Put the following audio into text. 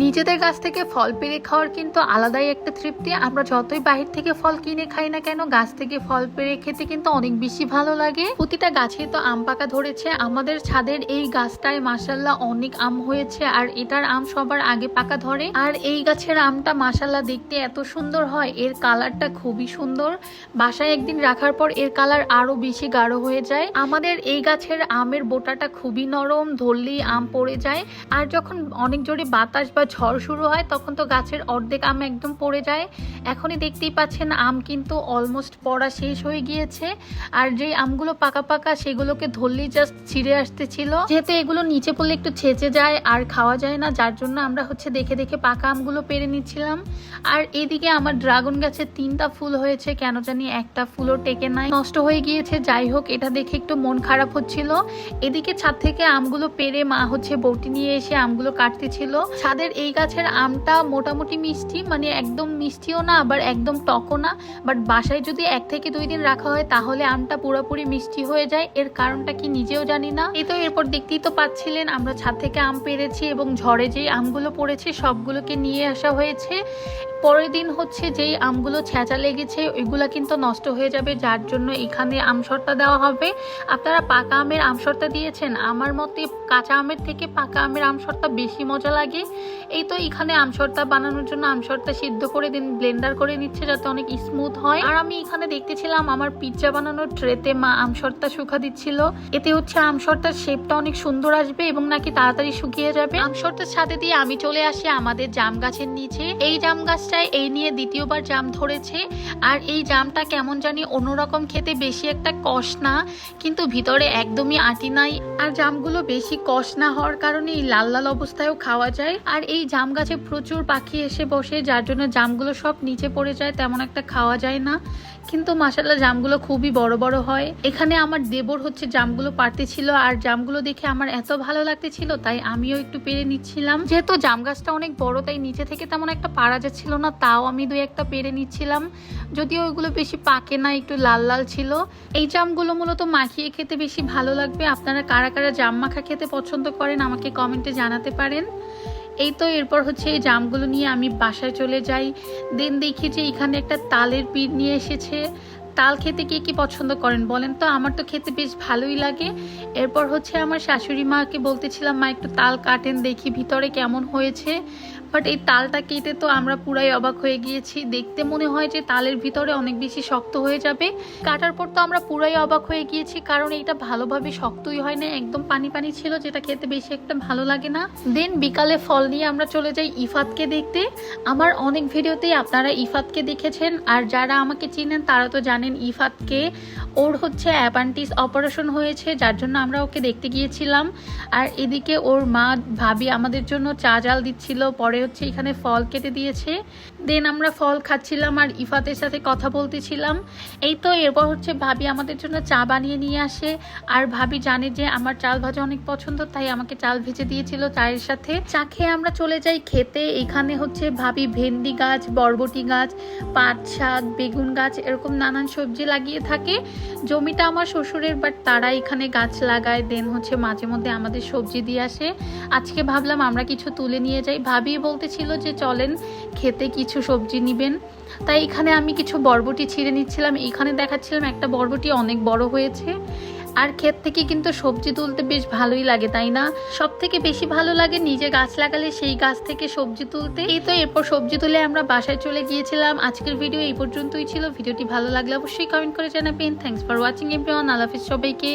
নিজেদের গাছ থেকে ফল পেরে খাওয়ার কিন্তু আলাদাই একটা তৃপ্তি। আমরা যতই বাহির থেকে ফল কিনে খাই না কেন, গাছ থেকে ফল পেরে খেতে কিন্তু অনেক বেশি ভালো লাগে। প্রতিটা গাছে তো আম পাকা ধরেছে। আমাদের ছাদের এই গাছটায় মাসাল্লাহ অনেক আম হয়েছে আর এটার আম সবার আগে পাকা ধরে। আর এই গাছের আমটা মাসাল্লাহ দেখতে এত সুন্দর হয়, এর কালারটা খুবই সুন্দর। বাসায় একদিন রাখার পর এর কালার আরও বেশি গাঢ় হয়ে যায়। আমাদের এই গাছের আমের বোটাটা খুবই নরম, ধরলেই আম পড়ে যায়। আর যখন অনেক জোরে বাতাস বা ঝড় শুরু হয়, তখন তো গাছের অর্ধেক আম একদম পড়ে যায়। এখনই দেখতেই পাচ্ছেন আম কিন্তু অলমোস্ট পড়া শেষ হয়ে গিয়েছে। আর যে আমগুলো পাকা পাকা, সেগুলোকে ধরলেই জাস্ট ছিঁড়ে আসতেছিল যেহেতু এগুলো নিচে পড়লে একটু ছেঁচে যায়, আর খাওয়া যায় না, যার জন্য আমরা হচ্ছে দেখে দেখে পাকা আমগুলো পেরে নিচ্ছিলাম। আর এদিকে আমার ড্রাগন গাছে তিনটা ফুল হয়েছে, কেন জানি একটা ফুলও টেকে নাই। নষ্ট হয়ে গিয়েছে, যাই হোক, এটা দেখে একটু মন খারাপ হচ্ছিল। এদিকে ছাদ থেকে আমগুলো পেরে মা হচ্ছে বটি নিয়ে এসে আমগুলো কাটতেছিল ছাদের এই গাছের আমটা মোটামুটি মিষ্টি মানে একদম মিষ্টিও না, আবার একদম টকও না। বাট বাসায় যদি এক থেকে দুই দিন রাখা হয়, তাহলে আমটা পুরোপুরি মিষ্টি হয়ে যায়। এর কারণটা কি নিজেও জানি না। এই তো এরপর দেখতেই তো পাচ্ছিলেন, আমরা ছাদ থেকে আম পেরেছি এবং ঝড়ে যেই আমগুলো পড়েছে, সবগুলোকে নিয়ে আসা হয়েছে। পরের দিন হচ্ছে যেই আমগুলো ছেঁচা লেগেছে, ওইগুলো কিন্তু নষ্ট হয়ে যাবে, যার জন্য এখানে আমসরটা দেওয়া হবে। আপনারা পাকা আমের আমসরটা দিয়েছেন? আমার মতে কাঁচা আমের থেকে পাকা আমের আমসরটা বেশি মজা লাগে। এই তো এখানে আমসরটা বানানোর জন্য আমসরটা সিদ্ধ করে দিন ব্লেন্ডার করে নিচ্ছে যাতে অনেক স্মুথ হয়। আর আমি এখানে দেখতেছিলাম আমার পিৎজা বানানোর ট্রেতে মা আমসরটা শুকা দিচ্ছিল। এতে হচ্ছে আমসরটার শেপটা অনেক সুন্দর আসবে এবং নাকি তাড়াতাড়ি শুকিয়ে যাবে। আমসরটার সাথে দিয়ে আমি চলে আসি আমাদের জাম গাছের নিচে। এই জাম গাছটায় এই নিয়ে দ্বিতীয়বার জাম ধরেছে। আর এই জামটা কেমন জানি অন্যরকম খেতে, বেশি একটা কষ না, কিন্তু ভিতরে একদমই আটি নাই। আর জামগুলো বেশি কষ না হওয়ার কারণে এই লাল লাল অবস্থায়ও খাওয়া যায়। আর এই জাম গাছে প্রচুর পাখি এসে বসে, যার জন্য জামগুলো সব নিচে পড়ে যায়, তেমন একটা খাওয়া যায় না। কিন্তু মাসাল্লাহ জামগুলো খুবই বড় বড় হয়। এখানে আমার দেবর হচ্ছে জামগুলো পারতে ছিল আর জামগুলো দেখে আমার এত ভালো লাগতেছিল, তাই আমিও একটু পেরে নিচ্ছিলাম। যেহেতু জাম গাছটা অনেক বড়, তাই নিচে থেকে তেমন একটা পারা যাচ্ছিল না, তাও আমি দুই একটা পেরে নিচ্ছিলাম। যদিও ওইগুলো বেশি পাকে না, একটু লাল লাল ছিল। এই জামগুলো মূলত মাখিয়ে খেতে বেশি ভালো লাগবে। আপনারা কারা কারা জাম মাখা খেতে পছন্দ করেন, আমাকে কমেন্টে জানাতে পারেন। এই তো এরপর হচ্ছে এই জামগুলো নিয়ে আমি বাসায় চলে যাই। দেন দেখি যে এখানে একটা তালের পিঠ নিয়ে এসেছে। তাল খেতে কে কি পছন্দ করেন বলেন তো? আমার তো খেতে বেশ ভালোই লাগে। এরপর হচ্ছে আমার শাশুড়ি মাকে বলতেছিলাম, মা, একটু তাল কাটেন, দেখি ভিতরে কেমন হয়েছে। বাট এই তালটা কেটে তো আমরা পুরাই অবাক হয়ে গিয়েছি। দেখতে মনে হয় যে তালের ভিতরে অনেক বেশি শক্ত হয়ে যাবে। কাটার পর তো আমরা পুরাই অবাক হয়ে গিয়েছি, কারণ এইটা ভালোভাবে শক্তই হয় না, একদম পানি পানি ছিল, যেটা খেতে বেশি একটা ভালো লাগে না। দেন বিকালে ফল নিয়ে আমরা চলে যাই ইফাতকে দেখতে। আমার অনেক ভিডিওতেই আপনারা ইফাতকে দেখেছেন, আর যারা আমাকে চিনেন তারা তো জানেন, ইফাতকে। ওর হচ্ছে অ্যাপান্টিস অপারেশন হয়েছে, যার জন্য আমরা ওকে দেখতে গিয়েছিলাম। আর এদিকে ওর মা, ভাবি আমাদের জন্য চা জাল দিচ্ছিল, পরে হচ্ছে এখানে ফল কেটে দিয়েছে। দেন আমরা ফল খাচ্ছিলাম আর ইফাতের সাথে কথা বলতেছিলাম। এই তো, এরপর হচ্ছে ভাবি আমাদের জন্য চা বানিয়ে নিয়ে আসে। আর ভাবি জানে যে আমার চাল ভাজা অনেক পছন্দ, তাই আমাকে চাল ভেজে দিয়েছিল চায়ের সাথে। চা খেয়ে আমরা চলে যাই খেতে। এখানে হচ্ছে ভাবি ভেন্ডি গাছ, বরবটি গাছ, পাট শাক, বেগুন গাছ, এরকম নানান সবজি লাগিয়ে থাকে। জমিটা আমার শ্বশুরের বাট তারা এখানে গাছ লাগায়। দেন হচ্ছে মাঝে মধ্যে আমাদের সবজি দিয়ে আসে। আজকে ভাবলাম আমরা কিছু তুলে নিয়ে যাই। ভাবি বলতেছিল যে চলেন খেতে কিছু সবজি নিবেন। তাই এখানে আমি কিছু বরবটি ছিঁড়ে নিচ্ছিলাম। এখানে দেখাচ্ছিলাম একটা বরবটি অনেক বড় হয়েছে। আর ক্ষেত থেকে কিন্তু সবজি তুলতে বেশ ভালোই লাগে, তাই না? সব থেকে বেশি ভালো লাগে নিজে গাছ লাগালে সেই গাছ থেকে সবজি তুলতে। এই তো এরপর সবজি তুলে আমরা বাসায় চলে গিয়েছিলাম। আজকের ভিডিও এই পর্যন্তই ছিল। ভিডিওটি ভালো লাগলে অবশ্যই কমেন্ট করে জানাবেন। থ্যাংকস ফর ওয়াচিং এভরিওয়ান আল্লাহ হাফিজ সবাইকে।